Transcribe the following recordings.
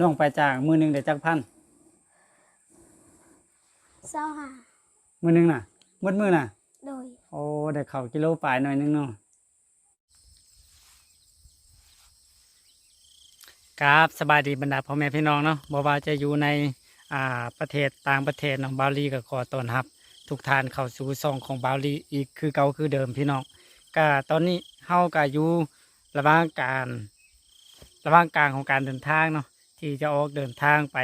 น้องไปจ้างมือหนึงได้จักพันเศร้าหามือหนึงน่ะมืดมือน่ะ โดย โอ้ได้เข้ากิโลปลายหน่อยนึงเนาะครับสบายดีบรรดาพ่อแม่พี่น้องเนาะบ่ว่าจะอยู่ในอ่าประเทศต่างประเทศเนาะบาลีก็ขอต้อนรับ ทุกท่านเข้าสู่ซองของบาลีอีกคือเก่าคือเดิมพี่น้องก็ตอนนี้เฮาก็อยู่ระหว่างการระหว่างกลางของการเดินทางเนาะ ที่จะออกเดินทางไป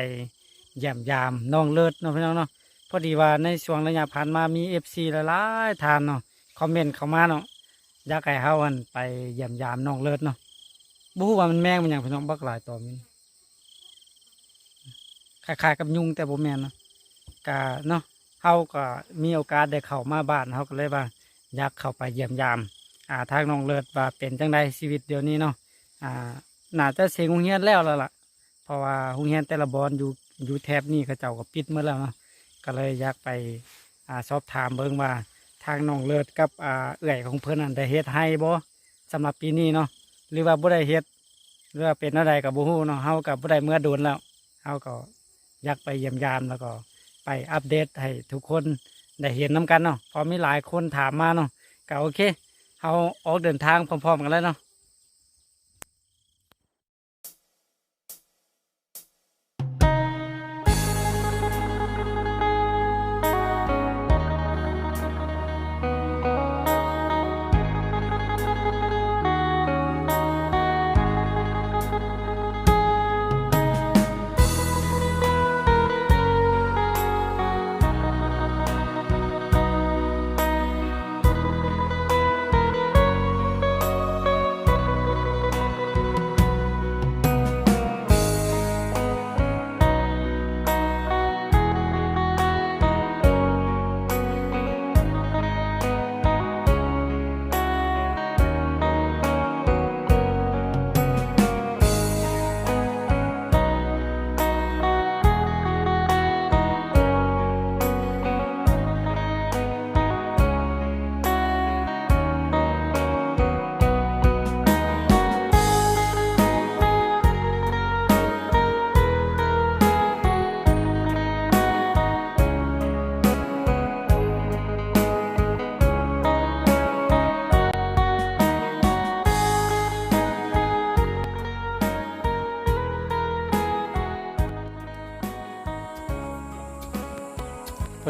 เยี่ยมยามน้องเลิศเนาะพี่น้องเนาะพอดีว่าในช่วงระยะผ่านมามีเอฟซีหลายๆทานเนาะคอมเมนต์เข้ามาเนาะอยากให้เฮาอันไปเยี่ยมยามน้องเลิศเนาะบู้ว่ามันแมงมันหยังพี่น้องบักหลายตัวมันคล้ายๆกับยุงแต่บ่แม่นเนาะกะเนาะเฮาก็มีโอกาสได้เข้ามาบ้านเฮาก็เลยว่าอยากเข้าไปเยี่ยมยาม อ่าทางน้องเลิศว่าเป็นจังไดชีวิตเดี๋ยวนี้เนาะอ่าน่าจะเสียงโรงเรียนแล้วแล้วล่ะ เพราะว่าโรงเรียนแต่ละบอนอยู่อยู่แถบนี้เขาเจ้าก็ปิดหมดแล้วเนาะก็เลยอยากไปอ่าสอบถามเบิ่งว่าทางน้องเลิศกับอ่าเอื่อยของเพิ่อนนั้นได้เฮ็ดให้บ่สำหรับปีนี้เนาะหรือว่าบ่ได้เฮ็ดหรือว่าเป็นอะไรกับบ่ฮู้เนาะเฮากับบ่ได้เมื่อโดนแล้วเฮาก็อยากไปเยี่ยมยามแล้วก็ไปอัปเดตให้ทุกคนได้เห็นนํกันเนาะพอมีหลายคนถามมาเนาะก็โอเคเฮาออกเดินทางพร้อมๆกันเลยเนาะ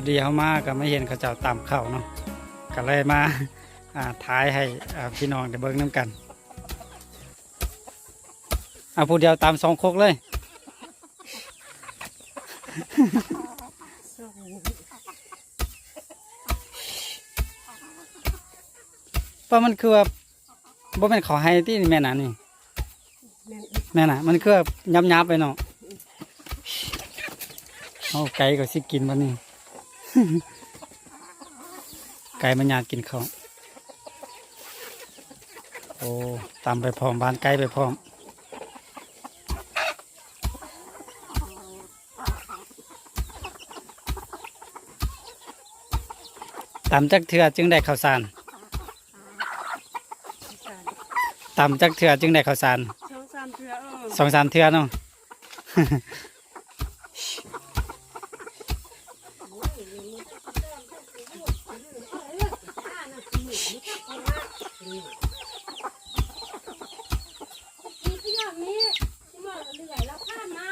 ดีเขามาก็ไม่เห็นเขาเจ้าตามเข้าเนาะก็เลยมาท้ายให้พี่น้องได้เบิ่งน้ำกันเอาผู้เดียวตามสองโคกเลยเพราะมันคือว่าบ่เป็นเขาให้ที่นี่แม่น่ะนี่แม่น่ะ มันคือยับยับไปเนาะเอาไก่ก็สิกินวันนี้ ไก่มันอยากกินข้าวโอ้ตามไปพร้อมบ้านไก่ไปพร้อมตามจักเถื่อจึงได้ข้าวสารตามจักเถื่อจึงได้ข้าวสารสองสามเทือเออสองสามเถื่อเนาะ มีที่อย่างนี้ที่มาเหนื่อยแล้วข้ามมา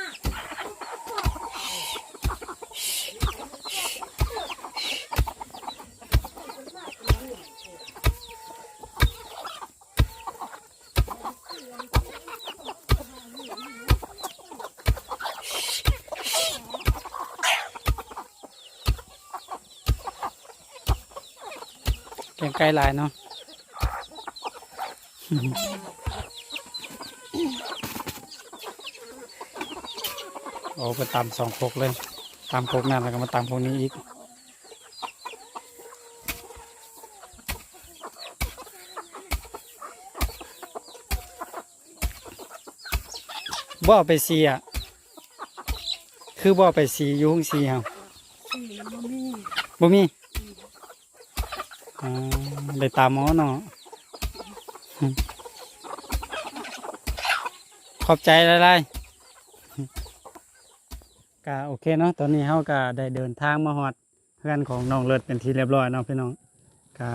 เลี้ยง ไก่หลายเนาะโอ้ไปตามสองพกเลย ตามพกนั่นแล้วก็มาตามพกนี้อีกบ่เอาไปสีอะคือบ่เอาไปสียุ่งสีครับสี่มีบ่มีอ่ ได้ตามหมอเนาะขอบใจหลายๆก็โอเคเนาะตอนนี้เฮาก็ได้เดินทางมาฮอดเพื่อนของน้องเลิศเป็นที่เรียบร้อยเนาะพี่น้องก็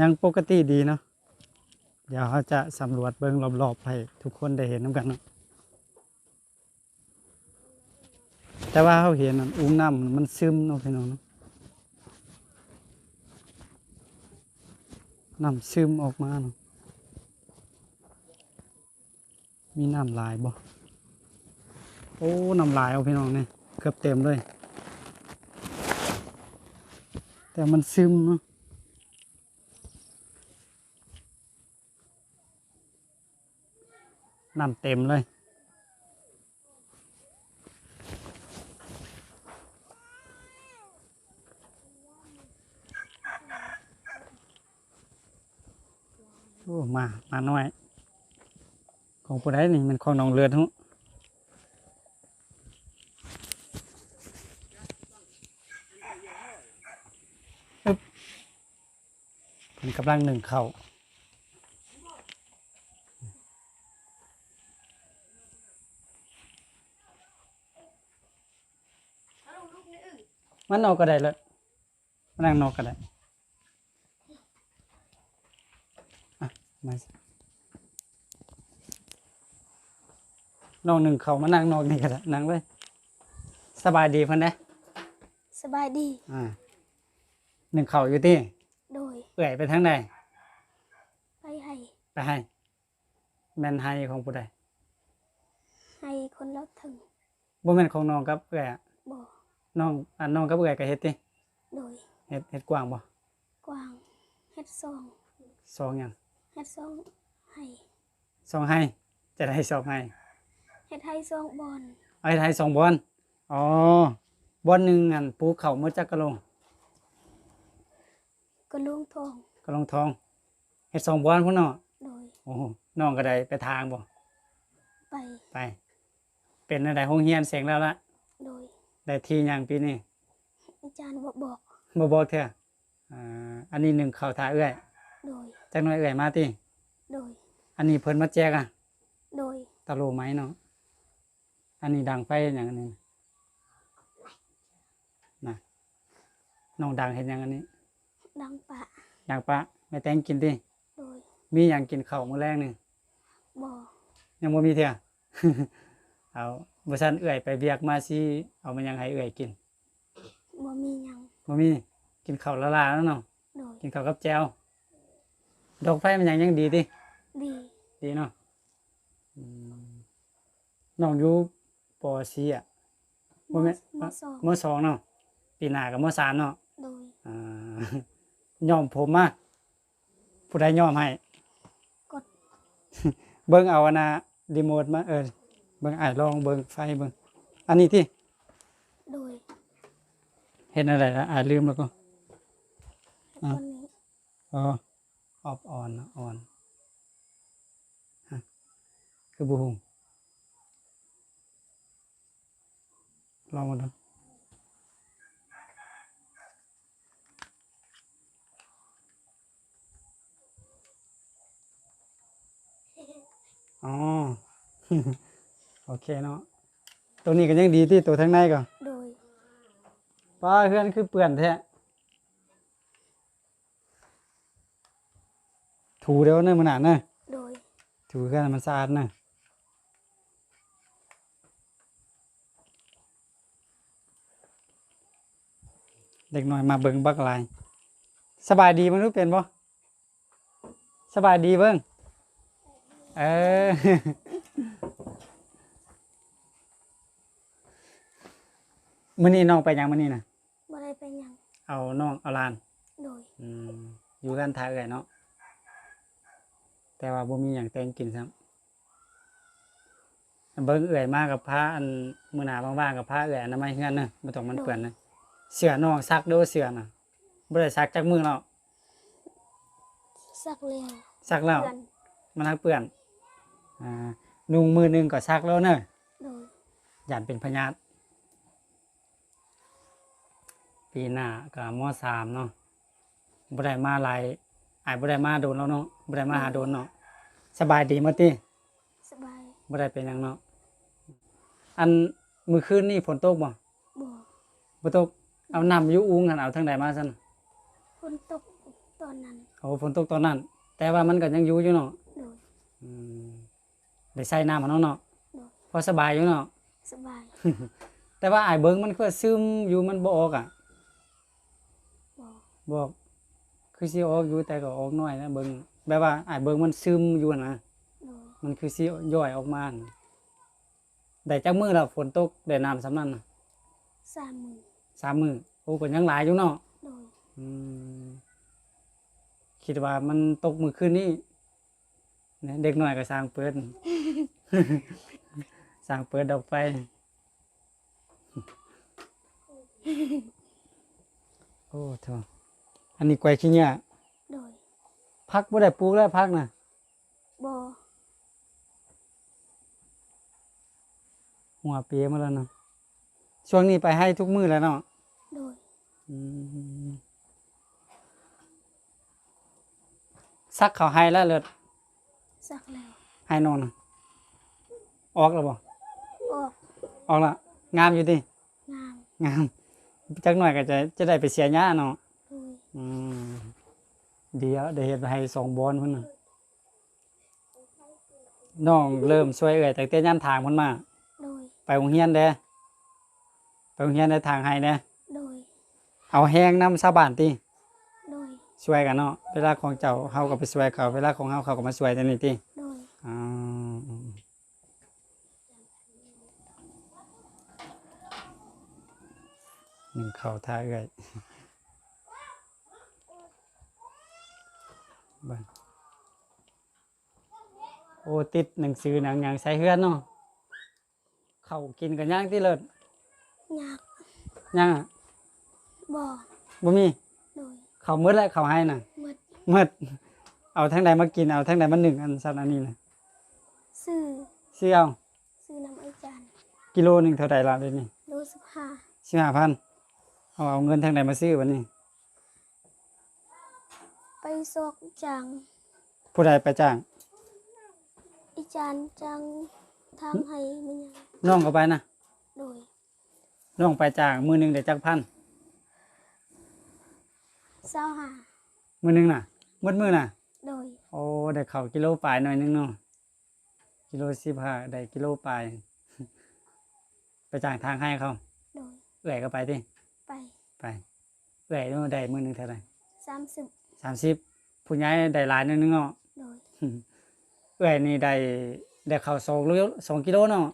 ยังปกติดีเนาะเดี๋ยวเขาจะสำรวจเบิ่งรอบๆให้ทุกคนได้เห็นนํกันเนาะแต่ว่าเขาเห็นอันอุ้มน้ำมันซึมเนาะพี่น้องเนาะ น้ำซึมออกมาเนาะมีน้ำลายบ่โอ้น้ำลายเอาพี่น้องเนี่ยเกือบเต็มเลย แต่มันซึมเนาะน้ำเต็มเลย โอ้ มา มาห น่อย ของผู้ใดนี่มันของน้องเลือดหุเพิ่นกำลังหนึ่งเข่าเอามันเอกก็ได้เลยมันนั่งนอกก็ได้อะมาสิ น้องหนึ่งเขามานั่งนอกนี่ก็ได้นั่งเลยสบายดีเพันได้สบายดี อ่าหนึ่งเขาอยู่ที่โดยเอื่อยไปทางใดไปให้ไปให้แมนให้ของผู้ใดให้คนเราถึงบ่แม่นของน้องกับเอื่อยอะบ่น้องอันน้องกับเอื่อยก็เฮ็ดติโดยเฮ็ดเฮ็ดกว้างบ่กวางเฮ็ดซองสองหยังเฮ็ดซองให้สองให้จะได้สองให้ เฮ็ดให้ซองบอลเอาให้ไทยสองบอลอ๋อบอลหนึ่งอันปลูกเขาเมื่อจักกะลงกระลุงทองกะลงทองเฮ็ดสองบอลพุ่นเนาะโดยโอ้โหน้องก็ได้ไปทางบ่ไปไป เป็นอะไรห้องเฮียนเสียงแล้วละโดยได้ที่หยังปีนี้อาจารย์บอกบอก บ่บอกเถอะอ่าอันนี้หนึ่งเข้าท่าเอื้อยโดย จักหน่อยเอื้อยมาติโดย อันนี้เพิ่นมาแจกอะ โดยตะโลไหมเนาะ อันนี้ดังไฟอย่างอันนี้นะน้องดังเห็นอย่างอันนี้ ดังปะอยากปะแม่แตงกินติโดยมีอย่างกินข้าวมื้อแรกนี่บ่ยังบ่มีเท่าเอาบ่ซันเอื้อยไปเบียกมาสิเอามายังให้เอื้อยกินบ่มีหยังบ่มีกินข้าวละลาแล้วเนาะโดยกินข้าวกับแจวดอกไฟมันยังยังดีติดีดีเนาะอืมน้องอยู่ ป .4 อะบ่แม่นมสองมสองเนาะปีหน้าก็มสามเนาะโดยอ่ายอมผมมาผู้ใดยอมให้ กดเบิ่งเอาอันนะรีโมทมาเออเบิ่งอ้ายลองเบิ่งไฟเบิ่งอันนี้ที่โดยเห็นอะไรละอ่ายลืมแล้วก็ให้คนนี้อ๋อออฟออนออนฮะคือบูฮง ลองมาดูอ๋อ โอเคเนาะ ตัวนี้ก็ยังดีที่ตัวทั้างในก่อนโดยป้าเพื่อนคือเปื่อนแท้ ถูเดี๋ยวเนอะมันหนาเนอะโดยถูเพื่อนมันสะอาดเนอะ เด็กน้อยมาเบิ่งบักหลายสบายดีมันรู้เป็นบ่สบายดีเบิ่งเออมื้อนี้น้องไปหยังมื้อนี้น่ะบ่ได้ไปหยังเอาน้องเอาหลานโดยอืมอยู่กันทาเอื่อยเนาะแต่ว่าบ่มีหยังแต่งกินซ้ำเบิ่งเอื่อยมากกับผ้าอันมื้อหน้าว่างๆกับผ้าเอื่อยอนามัยเฮือนเนอะบ่ต้องมันเปื้อนนะ เสื้อน้องซักโดเสื้อน่ะบ่ได้ซักจักมื้อแล้วสักแล้วซักแล้วเพื่อนมันทักเปื้อนอ่านุ่งมือหนึงก็ซักแล้วเนอะโดยย่านเป็นพยาธิปีหน้าก็มสามเนาะบ่ได้มาหลายอายบ่ได้มาโดนแล้วเนาะบ่ได้มาหาโดนเนาะสบายดีหมดติสบายบ่ได้เป็นหยังเนาะอันมื้อคืนนี่ฝนตกบ่บ่บ่ตก เอาน้ำอยู่อุงหั่นเอาทางใดมาซั่นฝนตกตอนนั้นโอ้ฝนตกตอนนั้น แต่ว่ามันก็ยังอยู่อยู่เนาะโดยอืมได้ใส่น้ำมันเนาะเนาะโดยพอสบายอยู่เนาะสบาย แต่ว่าอ้ายเบิ่งมันก็ซึมอยู่มันบ่ออกอะบ่บอกคือสิออกอยู่แต่ก็ออกน้อยนะเบิ่งแบบว่าอ้ายเบิ่งมันซึมอยู่นะโดยมันคือสิย่อยออกมาน่ะได้จักมื้อแล้วฝนตกได้น้ำสำนั้นน่ะสามมือ สามมื้อโอ้ก็ยังหลายอยู่เนาะโดยอืมคิดว่ามันตกมื้อคืนนี้เนี่ยเด็กน้อยก็สร้างเปิด สร้างเปิดดอกไฟโอ้เถอะอันนี้กล้วยขี้เหยาโดยพักบ่ได้ปลูกแล้วพักน่ะบ่หัวเปียมาแล้วเนาะช่วงนี้ไปให้ทุกมื้อแล้วเนาะโดยอืม ซักเขาให้แล้วเลิศสักแล้วให้นอนน่ะออกแล้วบ่ออกออกละงามอยู่ดิงามงามจักหน่อยก็จะจะได้ไปเสียหญ้าเนาะโดยอืมเดี๋ยวได้เฮ็ดให้สองบอนพุ่นน่ะน้องเริ่มช่วยเอ่ยแต่เต้ยามทางมันมา โดยไปโรงเรียนเด้อไปโรงเรียนได้ทางให้เด้อโดย เอาแห้งนำชาวบ้านติโดย ช่วยกันเนาะเวลาของเจ้าเฮาก็ไปช่วยเขาเวลาของเฮาเขาก็มาช่วยจังนี้ติโดย อ๋ออืมหนึ่งเข้าท่าเอ่ยเบิ่งโอ้ติดหนังสือหนังหยังใส่เฮือนเนาะเข้าวกินกันย่างที่เลิศยากย่างอะ บ่บ่มีโดยเขาวมืดแล้วเขาวให้น่ะหมดมืดเอาทั้งใดมากินเอาทั้งใดมาหนึ่งอันสันอันนี้น่ะซื้อเสี่ยวซื้อน้ำไอจานกิโลหนึ่งเท่าใดล่ะเดี๋ยวนี้โลสิบห้าสิบห้าพันเอาเอาเงินทางใดมาซื้อวันนี้ ไปซอกจังผู้ใดไปจ้าง ไอจานจังทางให้มันยังน้องก็ไปนะโดยน้องไปจ้างมือหนึ่งได้จักพัน เศร้าหามือหนึ่งน่ะมืดมือน่ะ โดย โอ้ได้เข่าวกิโลปลายหน่อยหนึงเนาะกิโลสิบห้าได้กิโลปลาย ไปจ้างทางให้เขาโดย เอื่อยก็ไปที่ไปไปเอื่อยนู่นได้มือหนึ่งเท่าไหร่สามสิบสามสิบผู้ใหญ่ได้หลายหนึงเนาะ โดย เอ้อยนี่ได้ได้ข้าวสองโลสองกิโลเนาะ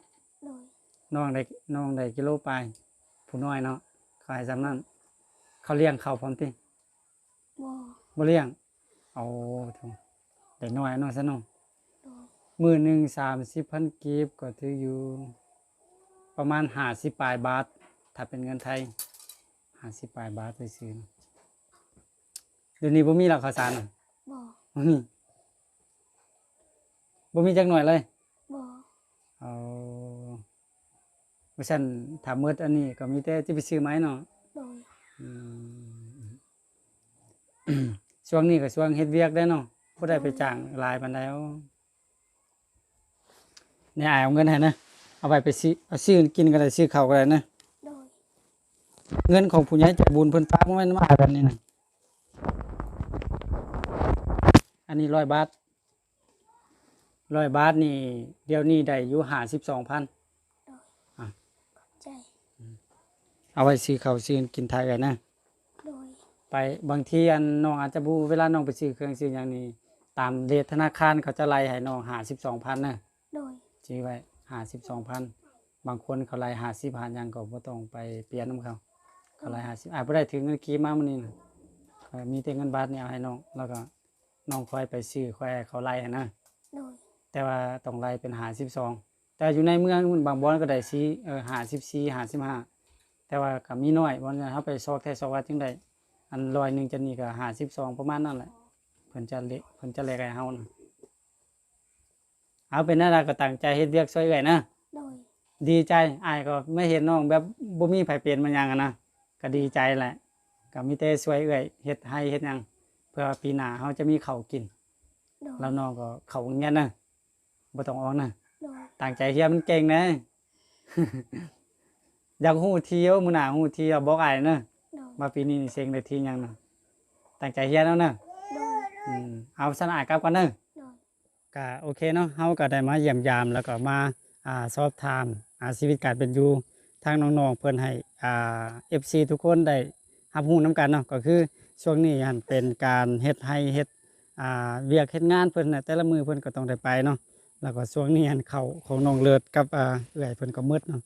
โดย น้องได้น้องได้กิโลไปลายผู้น้อยเนาะเขาให้สำนั้นเขาเลี้ยงเขาพร้อมติ บ่บ่เลี้ยงเอาโถ่ได้น้อยเนาะซะเนาะโดยมื้อหนึง30,000กีบก็ถืออยู่ ประมาณ50ปลายบาท ถ้าเป็นเงินไทย50ปลายบาทซื่อๆเนาะเดี๋ยวนี้บ่มีแล้วข้าวสารน่ะบ่บ่มีบ่มีจักหน่อยเลย บ่เอาเพราะฉะนั้นถ้ามืดอันนี้ก็มีแต่ที่ไปซื้อไม้เนาะโดยอืม ช่วงนี้ก็ช่วงเฮ็ดเวียกได้เนาะบ่ได้ไปจ้างหลายปานใดเอาเนี่ยอายเอาเงินให้นะ เอาไปไปซื้อเอาซื้อกินก็ได้ซื้อข้าวก็ได้นะ โดยเงินของผู้ใหญ่ใจบุญเพิ่นฝากมาไว้นำอายแบบนี้นะอันนี้100บาท100บาทนี่ เดี๋ยวนี้ได้อยู่52,000ใจ เอาไว้ซื้อข้าวซื้อกินไทยกันนะโดย ไปบางทีอันน้องอาจจะบูเวลาน้องไปซื้อเครื่องซื้ออย่างนี้ ตามเดทธนาคารเขาจะไล่ให้น้องหาสิบสองพันนะโดยซื้อไว้หาสิบสองพันบางคนเขาไล่หาสิบพันยังก็บ่ต้องไปเปลี่ยนน้ำเขาเขาไล่หาสิบอาจไม่ได้ถึงเงินกีมามันนี่นะเออมีแต่เงินบาทนี่เอาให้น้องแล้วก็น้องค่อยไปซื้อค่อยให้เขาไล่ให้นะโดยแต่ว่าต้องไล่เป็นหาสิบสองแต่อยู่ในเมืองมันบางบอนก็ได้ซีเออหาสิบสี่หาสิบห้าแต่ว่าก็มีน้อยบอนเขาไปซอกแท้ซอกว่าจังได้ อันร้อยหนึ่งจะนี่ก็หาสิบสองประมาณนั่นแหละเพิ่นจะเละเพิ่นจะเละไอ้เฮานะเอาเป็นนั่นละก็ตั้งใจเฮ็ดเวียกช่วยเอื้อยนะโดยดีใจอ้ายก็ไม่เห็นน้องแบบบ่มีไผเป็นมันหยังอะนะก็ดีใจแหละก็มีแต่ช่วยเอื้อยเฮ็ดให้เฮ็ดหยังเพื่อปีหน้าเฮาจะมีข้าวกิน โดยแล้วน้องก็เข้าโรงเรียนนะบ่ต้องออกนะโดยตั้งใจเฮียนมันเก่งนะ อยากฮู้เที่ยวมื้อหน้าฮู้เที่ยวบอกอ้ายเนาะโดย มาปีนี้นี่เซ็งได้ที่หยังเนาะตั้งใจเรียนแล้วเนาะโดยอืมเอาสนอายกลับก่อนเนาะโดย ก็โอเคเนาะเฮาก็ได้มาเยี่ยมยามแล้วก็มาอ่าสอบถามอ่าชีวิตการเป็นอยู่ทางน้องๆเพิ่นให้อ่า FC ทุกคนได้รับรู้นํกันเนาะก็คือช่วงนี้หันเป็นการเฮ็ดให้เฮ็ดอ่าเวียกเฮ็ดงานเพิ่นน่ะแต่ละมือเพิ่นก็ต้องได้ไปเนาะแล้วก็ช่วงนี้หันเข้าของน้องเลิศกับอ่าเอื้อยเพิ่นก็หมืดเนาะ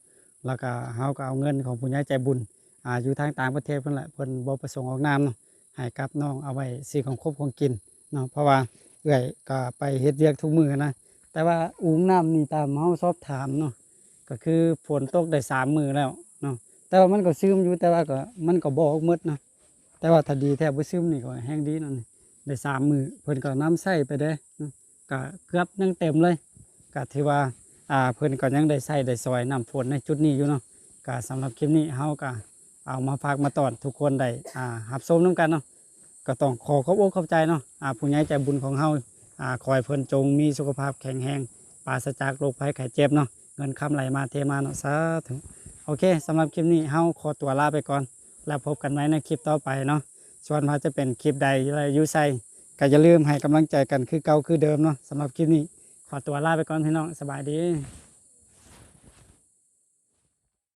แล้วก็เฮาก็เอาเงินของผู้ใหญ่ใจบุญ อ่าอยู่ทางต่างประเทศเพิ่นแหละเพิ่นบ่ประสงค์ออกนามเนาะให้กับน้องเอาไว้ซื้อของครบของกินเนาะเพราะว่าเอื้อยก็ไปเฮ็ดเวียกทุกมือนะแต่ว่าอุ้งน้ำนี่ตามเฮาสอบถามเนาะก็คือฝนตกได้สามมือแล้วเนาะแต่ว่ามันก็ซึมอยู่แต่ว่าก็มันก็บ่ออกหมดเนาะแต่ว่าถ้าดีแท้บ่ซึมนี่ก็แห้งดีนั่นได้สามมือเพิ่นก็น้ำใส่ไปเด้ก็เกือบยังเต็มเลยก็ถือว่าอ่าเพิ่นก็ยังได้ใส่ได้ซอยน้ำฝนในจุดนี้อยู่เนาะก็สำหรับคลิปนี้เฮาก็ เอามาฝากมาตอนทุกคนได้อ่ารับชมนํกันเนาะก็ต้องขอขอบอกขอบใจเนาะอ่าผู้ใหญ่ใจบุญของเฮาอ่าคอยเพิ่นจงมีสุขภาพแข็งแรงปราศจากโรคภัยไข้เจ็บเนาะเงินคำไหลมาเทมาเนาะสาธุโอเคสำหรับคลิปนี้เฮาขอตัวลาไปก่อน แล้วพบกันไว้ในคลิปต่อไปเนาะส่วนว่าจะเป็นคลิปใดอะไรยูไซก็อย่าลืมให้กำลังใจกันคือเก่าคือเดิมเนาะสำหรับคลิปนี้ขอตัวลาไปก่อนพี่น้องสบายดี